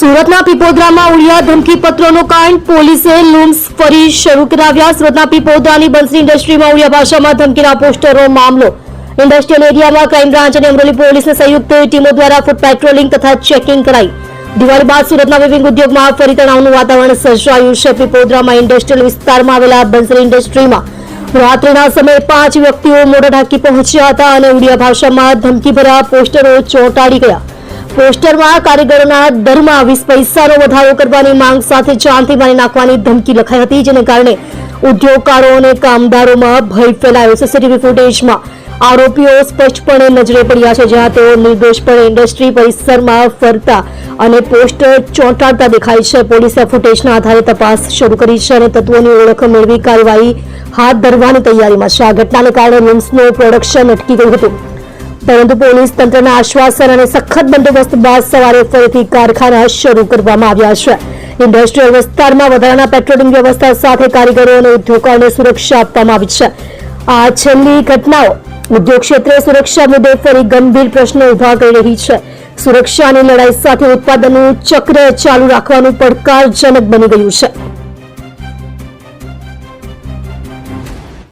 સુરતના પીપોદરામાં ઉડિયા ધમકીપત્રોનો કાંડ. પોલીસે લૂમ્સ ફરી શરૂ કરાવ્યા. સુરતના પીપોદરાની બંસરી ઇન્ડસ્ટ્રીમાં ઉડિયા ભાષામાં ધમકીના પોસ્ટરો મામલો. ઇન્ડસ્ટ્રીયલ એરિયામાં ક્રાઇમ બ્રાન્ચ અને અમરોલી પોલીસની સંયુક્ત ટીમો દ્વારા ફૂટ પેટ્રોલિંગ તથા ચેકિંગ કરાઈ. દિવાળી બાદ સુરતના વિવિધ ઉદ્યોગમાં ફરી તણાવનું વાતાવરણ સર્જાયું છે. પીપોદરામાં ઇન્ડસ્ટ્રીયલ વિસ્તારમાં આવેલા બંસરી ઇન્ડસ્ટ્રીમાં રાત્રિના સમયે પાંચ વ્યક્તિઓ મોઢા ઢાંકી પહોંચ્યા હતા અને ઉડિયા ભાષામાં ધમકીભર્યા પોસ્ટરો ચોંટાડી ગયા. પોસ્ટરમાં કારીગરોના દરમાં વીસ પૈસાનો વધારો કરવાની માંગ સાથે ચાંદી મારી નાખવાની ધમકી લખાઈ હતી, જેને કારણે ઉદ્યોગકારો અને કામદારોમાં ભય ફેલાયો. સીસીટીવી ફૂટેજમાં આરોપીઓ સ્પષ્ટપણે નજરે પડ્યા છે, જ્યાં તેઓ નિર્દોષપણે ઇન્ડસ્ટ્રી પરિસરમાં ફરતા અને પોસ્ટર ચોંટાડતા દેખાય છે. પોલીસે ફૂટેજના આધારે તપાસ શરૂ કરી છે અને તત્વોની ઓળખ મેળવી કાર્યવાહી હાથ ધરવાની તૈયારીમાં છે. આ ઘટનાને કારણે લિમ્સનું પ્રોડક્શન અટકી ગયું હતું. પરંતુ પોલીસ તંત્રના આશ્વાસન અને સખત બંદોબસ્ત બાદ સવારે ફરીથી કારખાના શરૂ કરવામાં આવ્યા છે. ઇન્ડસ્ટ્રીયલ વિસ્તારમાં વધારાના પેટ્રોલિંગ વ્યવસ્થા સાથે કારીગરો અને ઉદ્યોગોને સુરક્ષા આપવામાં આવી છે. આ છેલ્લી ઘટનાઓ ઉદ્યોગ ક્ષેત્રે સુરક્ષા મુદ્દે ફરી ગંભીર પ્રશ્નો ઊભા કરી રહી છે. સુરક્ષાની લડાઈ સાથે ઉત્પાદનનું ચક્ર ચાલુ રાખવાનું પડકારજનક બની ગયું છે.